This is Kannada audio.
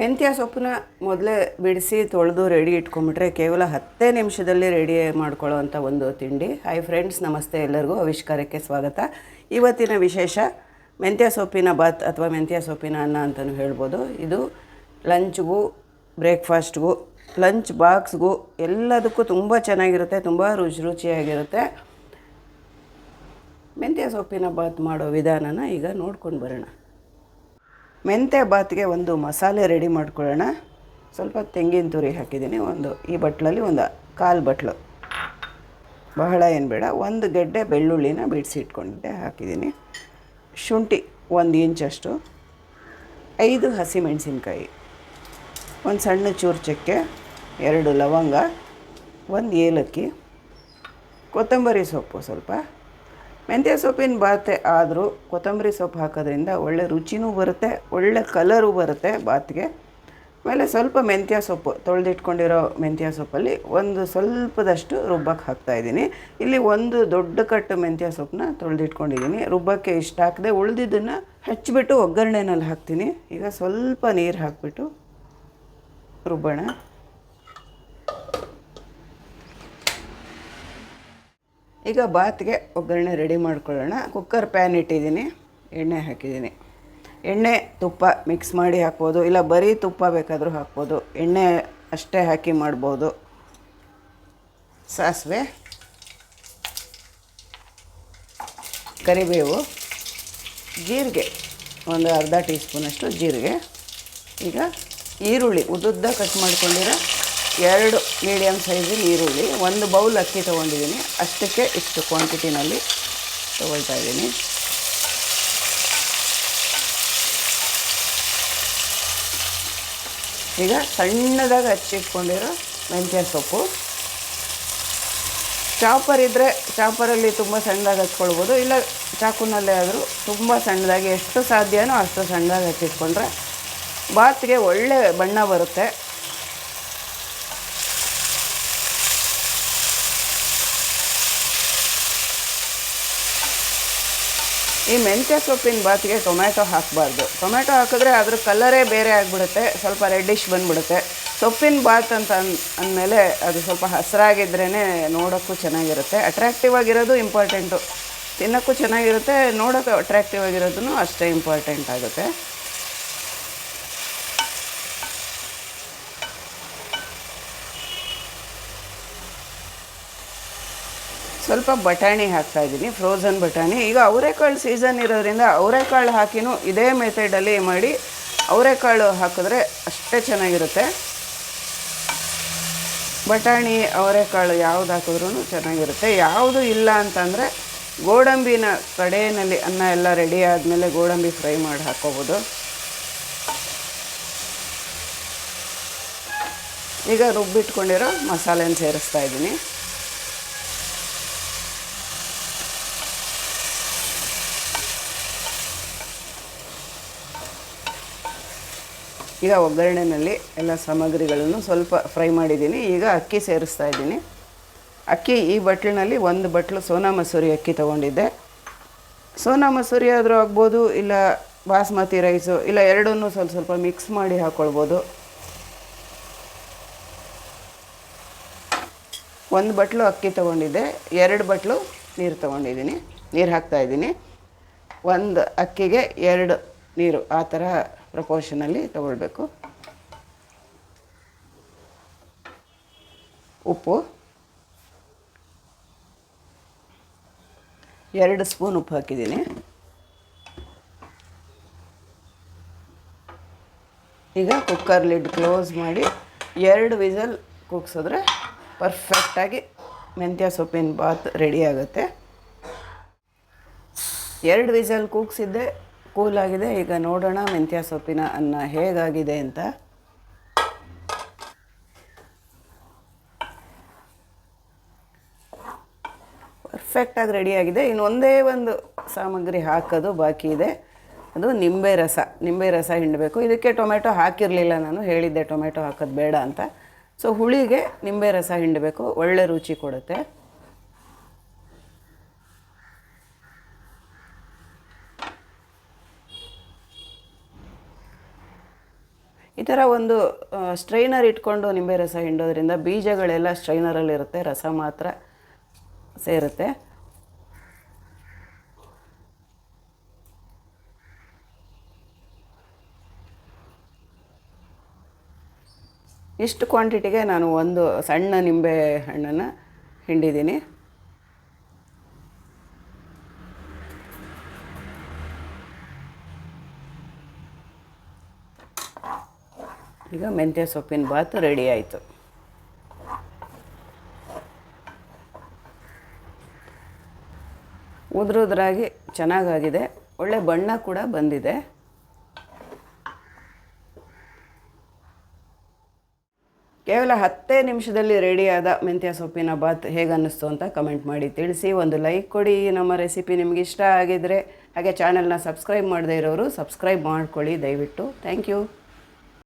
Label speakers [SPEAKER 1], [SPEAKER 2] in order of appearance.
[SPEAKER 1] ಮೆಂತ್ಯ ಸೊಪ್ಪನ್ನ ಮೊದಲೇ ಬಿಡಿಸಿ ತೊಳೆದು ರೆಡಿ ಇಟ್ಕೊಂಬಿಟ್ರೆ ಕೇವಲ ಹತ್ತೇ ನಿಮಿಷದಲ್ಲಿ ರೆಡಿ ಮಾಡ್ಕೊಳ್ಳೋವಂಥ ಒಂದು ತಿಂಡಿ. ಹಾಯ್ ಫ್ರೆಂಡ್ಸ್ ನಮಸ್ತೆ ಎಲ್ಲರಿಗೂ. ಆವಿಷ್ಕಾರಕ್ಕೆ ಸ್ವಾಗತ. ಇವತ್ತಿನ ವಿಶೇಷ, ಮೆಂತ್ಯ ಸೊಪ್ಪಿನ ಬಾತ್ ಅಥವಾ ಮೆಂತ್ಯ ಸೊಪ್ಪಿನ ಅನ್ನ ಅಂತಲೂ ಹೇಳ್ಬೋದು. ಇದು ಲಂಚ್ಗೂ, ಬ್ರೇಕ್ಫಾಸ್ಟ್ಗೂ, ಲಂಚ್ ಬಾಕ್ಸ್ಗೂ ಎಲ್ಲದಕ್ಕೂ ತುಂಬ ಚೆನ್ನಾಗಿರುತ್ತೆ, ತುಂಬ ರುಚಿ ರುಚಿಯಾಗಿರುತ್ತೆ. ಮೆಂತ್ಯ ಸೊಪ್ಪಿನ ಬಾತ್ ಮಾಡೋ ವಿಧಾನನ ಈಗ ನೋಡ್ಕೊಂಡು ಬರೋಣ. ಮೆಂತ್ಯ ಬಾತ್ಗೆ ಒಂದು ಮಸಾಲೆ ರೆಡಿ ಮಾಡ್ಕೊಳ್ಳೋಣ. ಸ್ವಲ್ಪ ತೆಂಗಿನ ತುರಿ ಹಾಕಿದ್ದೀನಿ. ಒಂದು ಈ ಬಟ್ಲಲ್ಲಿ ಒಂದು ಕಾಲು ಬಟ್ಲು. ಬಹಳ ಏನು ಬೇಡ, ಒಂದು ಗೆಡ್ಡೆ ಬೆಳ್ಳುಳ್ಳಿನ ಬಿಡಿಸಿ ಇಟ್ಕೊಂಡಿದ್ದೆ, ಹಾಕಿದ್ದೀನಿ. ಶುಂಠಿ ಒಂದು ಇಂಚಷ್ಟು ಐದು ಹಸಿಮೆಣಸಿನ್ಕಾಯಿ. ಒಂದು ಸಣ್ಣ ಚೂರು ಚಕ್ಕೆ, ಎರಡು ಲವಂಗ, ಒಂದು ಏಲಕ್ಕಿ, ಕೊತ್ತಂಬರಿ ಸೊಪ್ಪು ಸ್ವಲ್ಪ. ಮೆಂತ್ಯ ಸೊಪ್ಪಿನ ಬಾತೆ ಆದರೂ ಕೊತ್ತಂಬರಿ ಸೊಪ್ಪು ಹಾಕೋದ್ರಿಂದ ಒಳ್ಳೆ ರುಚಿನೂ ಬರುತ್ತೆ, ಒಳ್ಳೆ ಕಲರು ಬರುತ್ತೆ ಬಾತ್ಗೆ. ಆಮೇಲೆ ಸ್ವಲ್ಪ ಮೆಂತ್ಯ ಸೊಪ್ಪು, ತೊಳೆದಿಟ್ಕೊಂಡಿರೋ ಮೆಂತ್ಯ ಸೊಪ್ಪಲ್ಲಿ ಒಂದು ಸ್ವಲ್ಪದಷ್ಟು ರುಬ್ಬಕ್ಕೆ ಹಾಕ್ತಾಯಿದ್ದೀನಿ ಇಲ್ಲಿ ಒಂದು ದೊಡ್ಡ ಕಟ್ಟು ಮೆಂತ್ಯ ಸೊಪ್ಪನ್ನ ತೊಳೆದಿಟ್ಕೊಂಡಿದ್ದೀನಿ. ರುಬ್ಬಕ್ಕೆ ಇಷ್ಟ ಹಾಕದೆ ಉಳಿದಿದ್ದನ್ನು ಹಚ್ಚಿಬಿಟ್ಟು ಒಗ್ಗರಣೆನಲ್ಲಿ ಹಾಕ್ತೀನಿ. ಈಗ ಸ್ವಲ್ಪ ನೀರು ಹಾಕಿಬಿಟ್ಟು ರುಬ್ಬೋಣ. ಈಗ ಬಾತ್ಗೆ ಒಗ್ಗರಣೆ ರೆಡಿ ಮಾಡ್ಕೊಳ್ಳೋಣ. ಕುಕ್ಕರ್ ಪ್ಯಾನ್ ಇಟ್ಟಿದ್ದೀನಿ, ಎಣ್ಣೆ ಹಾಕಿದ್ದೀನಿ. ಎಣ್ಣೆ, ತುಪ್ಪ ಮಿಕ್ಸ್ ಮಾಡಿ ಹಾಕ್ಬೋದು. ಇಲ್ಲ, ಬರೀ ತುಪ್ಪ ಬೇಕಾದರೂ ಹಾಕ್ಬೋದು. ಎಣ್ಣೆ ಅಷ್ಟೇ ಹಾಕಿ ಮಾಡ್ಬೋದು. ಸಾಸಿವೆ, ಕರಿಬೇವು, ಜೀರಿಗೆ, ಒಂದು ಅರ್ಧ ಟೀ ಸ್ಪೂನಷ್ಟು ಜೀರಿಗೆ. ಈಗ ಈರುಳ್ಳಿ, ಉದ್ದುದ್ದ ಕಟ್ ಮಾಡ್ಕೊಂಡಿರೋ ಎರಡು ಮೀಡಿಯಮ್ ಸೈಜಿನ ಈರುಳ್ಳಿ, ಒಂದು ಬೌಲ್ ಅಕ್ಕಿ ತೊಗೊಂಡಿದ್ದೀನಿ. ಅಷ್ಟಕ್ಕೆ ಇಷ್ಟು ಕ್ವಾಂಟಿಟಿನಲ್ಲಿ ತೊಗೊಳ್ತಾ ಇದ್ದೀನಿ. ಈಗ ಸಣ್ಣದಾಗಿ ಹಚ್ಚಿಟ್ಕೊಂಡಿರೋ ಮೆಂತ್ಯ ಸೊಪ್ಪು. ಚಾಪರ್ ಇದ್ದರೆ ಚಾಪರಲ್ಲಿ ತುಂಬ ಸಣ್ಣದಾಗಿ ಹಚ್ಕೊಳ್ಬೋದು. ಇಲ್ಲ, ಚಾಕುನಲ್ಲೇ ಆದರೂ ತುಂಬ ಸಣ್ಣದಾಗಿ, ಎಷ್ಟು ಸಾಧ್ಯನೋ ಅಷ್ಟು ಸಣ್ಣದಾಗಿ ಹಚ್ಚಿಟ್ಕೊಂಡ್ರೆ ಬಾತ್ಗೆ ಒಳ್ಳೆ ಬಣ್ಣ ಬರುತ್ತೆ. ಈ ಮೆಂತ್ಯ ಸೊಪ್ಪಿನ ಬಾತಿಗೆ ಟೊಮ್ಯಾಟೊ ಹಾಕಬಾರ್ದು. ಟೊಮ್ಯಾಟೊ ಹಾಕಿದ್ರೆ ಅದ್ರ ಕಲರೇ ಬೇರೆ ಆಗಿಬಿಡುತ್ತೆ, ಸ್ವಲ್ಪ ರೆಡ್ಡಿಶ್ ಬಂದ್ಬಿಡುತ್ತೆ. ಸೊಪ್ಪಿನ ಬಾತ್ ಅಂತ ಅನ್, ಅಂದಮೇಲೆ ಅದು ಸ್ವಲ್ಪ ಹಸಿರಾಗಿದ್ರೇ ನೋಡೋಕ್ಕೂ ಚೆನ್ನಾಗಿರುತ್ತೆ. ಅಟ್ರ್ಯಾಕ್ಟಿವ್ ಆಗಿರೋದು ಇಂಪಾರ್ಟೆಂಟು ತಿನ್ನೋಕ್ಕೂ ಚೆನ್ನಾಗಿರುತ್ತೆ, ನೋಡೋಕ್ಕೆ ಅಟ್ರ್ಯಾಕ್ಟಿವ್ ಆಗಿರೋದೂ ಅಷ್ಟೇ ಇಂಪಾರ್ಟೆಂಟ್ ಆಗುತ್ತೆ. ಸ್ವಲ್ಪ ಬಟಾಣಿ ಹಾಕ್ತಾ ಇದ್ದೀನಿ ಫ್ರೋಝನ್ ಬಟಾಣಿ. ಈಗ ಅವರೆಕಾಳು ಸೀಸನ್ ಇರೋದ್ರಿಂದ ಅವರೆಕಾಳು ಹಾಕಿನೂ ಇದೇ ಮೆಥಡಲ್ಲಿ ಮಾಡಿ ಅವರೆಕಾಳು ಹಾಕಿದ್ರೆ ಅಷ್ಟೇ ಚೆನ್ನಾಗಿರುತ್ತೆ. ಬಟಾಣಿ, ಅವರೆಕಾಳು ಯಾವ್ದು ಹಾಕಿದ್ರೂ ಚೆನ್ನಾಗಿರುತ್ತೆ. ಯಾವುದು ಇಲ್ಲ ಅಂತಂದರೆ ಗೋಡಂಬಿನ ಕಡೆಯಲ್ಲಿ ಅನ್ನ ಎಲ್ಲ ರೆಡಿ ಆದಮೇಲೆ ಗೋಡಂಬಿ ಫ್ರೈ ಮಾಡಿ ಹಾಕ್ಕೋಬೋದು ಈಗ ರುಬ್ಬಿಟ್ಕೊಂಡಿರೋ ಮಸಾಲೆನ ಸೇರಿಸ್ತಾ ಇದ್ದೀನಿ. ಈಗ ಒಗ್ಗರಣೆಯಲ್ಲಿ ಎಲ್ಲ ಸಾಮಗ್ರಿಗಳನ್ನು ಸ್ವಲ್ಪ ಫ್ರೈ ಮಾಡಿದ್ದೀನಿ. ಈಗ ಅಕ್ಕಿ ಸೇರಿಸ್ತಾ ಇದ್ದೀನಿ. ಅಕ್ಕಿ ಈ ಬಟ್ಲಿನಲ್ಲಿ ಒಂದು ಬಟ್ಲು ಸೋನಾ ಮಸೂರಿ ಅಕ್ಕಿ ತೊಗೊಂಡಿದ್ದೆ. ಸೋನಾ ಮಸೂರಿ ಆದರೂ ಆಗ್ಬೋದು, ಇಲ್ಲ ಬಾಸ್ಮತಿ ರೈಸು, ಇಲ್ಲ ಎರಡನ್ನೂ ಸ್ವಲ್ಪ ಸ್ವಲ್ಪ ಮಿಕ್ಸ್ ಮಾಡಿ ಹಾಕ್ಕೊಳ್ಬೋದು ಒಂದು ಬಟ್ಲು ಅಕ್ಕಿ ತೊಗೊಂಡಿದ್ದೆ, ಎರಡು ಬಟ್ಲು ನೀರು ತೊಗೊಂಡಿದ್ದೀನಿ, ನೀರು ಹಾಕ್ತಾಯಿದ್ದೀನಿ ಒಂದು ಅಕ್ಕಿಗೆ ಎರಡು ನೀರು, ಆ ಥರ ಪ್ರಪೋರ್ಷನಲ್ಲಿ ತಗೊಳ್ಬೇಕು. ಉಪ್ಪು. ಎರಡು ಸ್ಪೂನ್ ಉಪ್ಪು ಹಾಕಿದ್ದೀನಿ. ಈಗ ಕುಕ್ಕರ್ ಲಿಡ್ ಕ್ಲೋಸ್ ಮಾಡಿ ಎರಡು ವಿಸಲ್ ಕುಗ್ಸಿದ್ರೆ ಪರ್ಫೆಕ್ಟಾಗಿ ಮೆಂತ್ಯ ಸೊಪ್ಪಿನ ಬಾತ್ ರೆಡಿ ಆಗುತ್ತೆ. ಎರಡು ವಿಸಲ್ ಕೂಗ್ಸಿದ್ದೆ ಕೂಲ್ ಆಗಿದೆ ಈಗ ನೋಡೋಣ ಮೆಂತ್ಯ ಸೊಪ್ಪಿನ ಅನ್ನ ಹೇಗಾಗಿದೆ ಅಂತ. ಪರ್ಫೆಕ್ಟಾಗಿ ರೆಡಿಯಾಗಿದೆ ಇನ್ನು ಒಂದೇ ಒಂದು ಸಾಮಗ್ರಿ ಹಾಕೋದು ಬಾಕಿ ಇದೆ. ಅದು ನಿಂಬೆ ರಸ. ನಿಂಬೆ ರಸ ಹಿಂಡಬೇಕು. ಇದಕ್ಕೆ ಟೊಮೆಟೊ ಹಾಕಿರಲಿಲ್ಲ ನಾನು. ಹೇಳಿದ್ದೆ ಟೊಮೆಟೊ ಹಾಕೋದು ಬೇಡ ಅಂತ. ಸೊ ಹುಳಿಗೆ ನಿಂಬೆ ರಸ ಹಿಂಡಬೇಕು. ಒಳ್ಳೆ ರುಚಿ ಕೊಡುತ್ತೆ. ಈ ಥರ ಒಂದು ಸ್ಟ್ರೈನರ್ ಇಟ್ಕೊಂಡು ನಿಂಬೆ ರಸ ಹಿಂಡೋದ್ರಿಂದ ಬೀಜಗಳೆಲ್ಲ ಸ್ಟ್ರೈನರಲ್ಲಿರುತ್ತೆ, ರಸ ಮಾತ್ರ ಸೇರುತ್ತೆ. ಇಷ್ಟು ಕ್ವಾಂಟಿಟಿಗೆ ನಾನು ಒಂದು ಸಣ್ಣ ನಿಂಬೆ ಹಣ್ಣನ್ನು ಹಿಂಡಿದ್ದೀನಿ. ಈಗ ಮೆಂತ್ಯ ಸೊಪ್ಪಿನ ಬಾತ್ ರೆಡಿ ಆಯಿತು. ಉದ್ರುದ್ರಾಗಿ ಚೆನ್ನಾಗಾಗಿದೆ. ಒಳ್ಳೆ ಬಣ್ಣ ಕೂಡ ಬಂದಿದೆ. ಕೇವಲ ಹತ್ತೇ ನಿಮಿಷದಲ್ಲಿ ರೆಡಿಯಾದ ಮೆಂತ್ಯ ಸೊಪ್ಪಿನ ಬಾತ್ ಹೇಗನ್ನಿಸ್ತು ಅಂತ ಕಮೆಂಟ್ ಮಾಡಿ ತಿಳಿಸಿ. ಒಂದು ಲೈಕ್ ಕೊಡಿ. ನಮ್ಮ ರೆಸಿಪಿ ನಿಮ್ಗೆ ಇಷ್ಟ ಆಗಿದರೆ ಹಾಗೆ ಚಾನೆಲ್ನ ಸಬ್ಸ್ಕ್ರೈಬ್ ಮಾಡದೇ ಇರೋರು ಸಬ್ಸ್ಕ್ರೈಬ್ ಮಾಡ್ಕೊಳ್ಳಿ ದಯವಿಟ್ಟು. Thank you.